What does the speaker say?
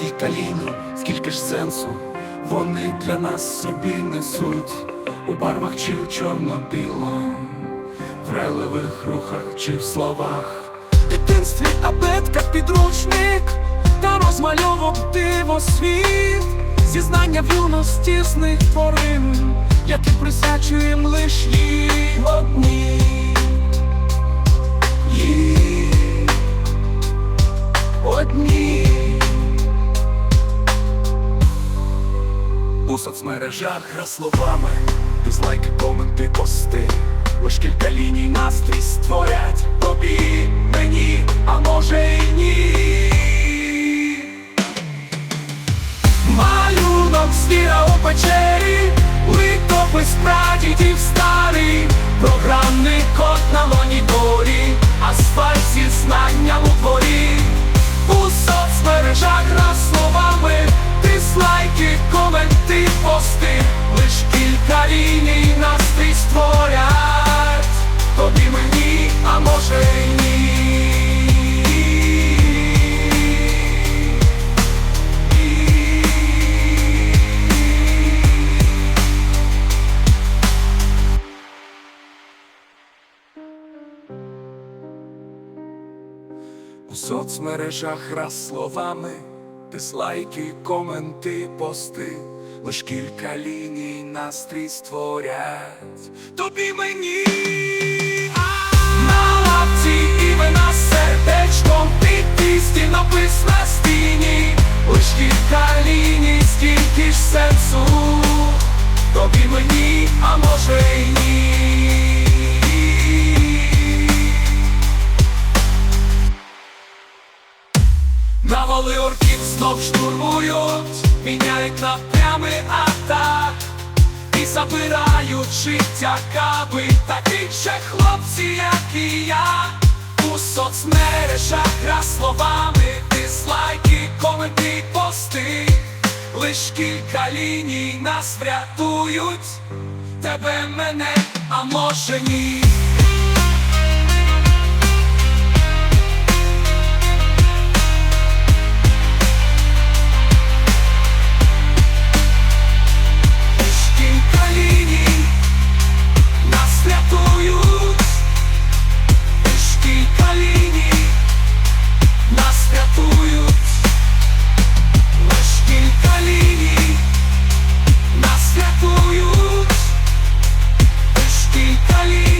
кілька ліній, скільки ж сенсу вони для нас собі несуть у барвах чи в чорно-біло, в релевих рухах чи в словах. Дитинстві абетка підручник та розмальовок диво світ, зізнання в юності з них тварин, які присячуєм лиш їй одній. Їй соцмережах гра словами, дизлайки, коменти, пости. Лиш кілька ліній настрій створять тобі, мені, а може і ні. Малюнок звіра у печері, литопис прадідів старий, програмний код У соцмережах раз словами, дизлайки, коменти, пости, лиш кілька ліній настрій створять тобі мені. На лапці імена сердечком знов штурмують, міняють напрями атак і забирають життя каби таких же хлопці, як і я. У соцмережах гра словами, дизлайки, коменти, пости. Лиш кілька ліній нас врятують, тебе мене, а може ні. Italy.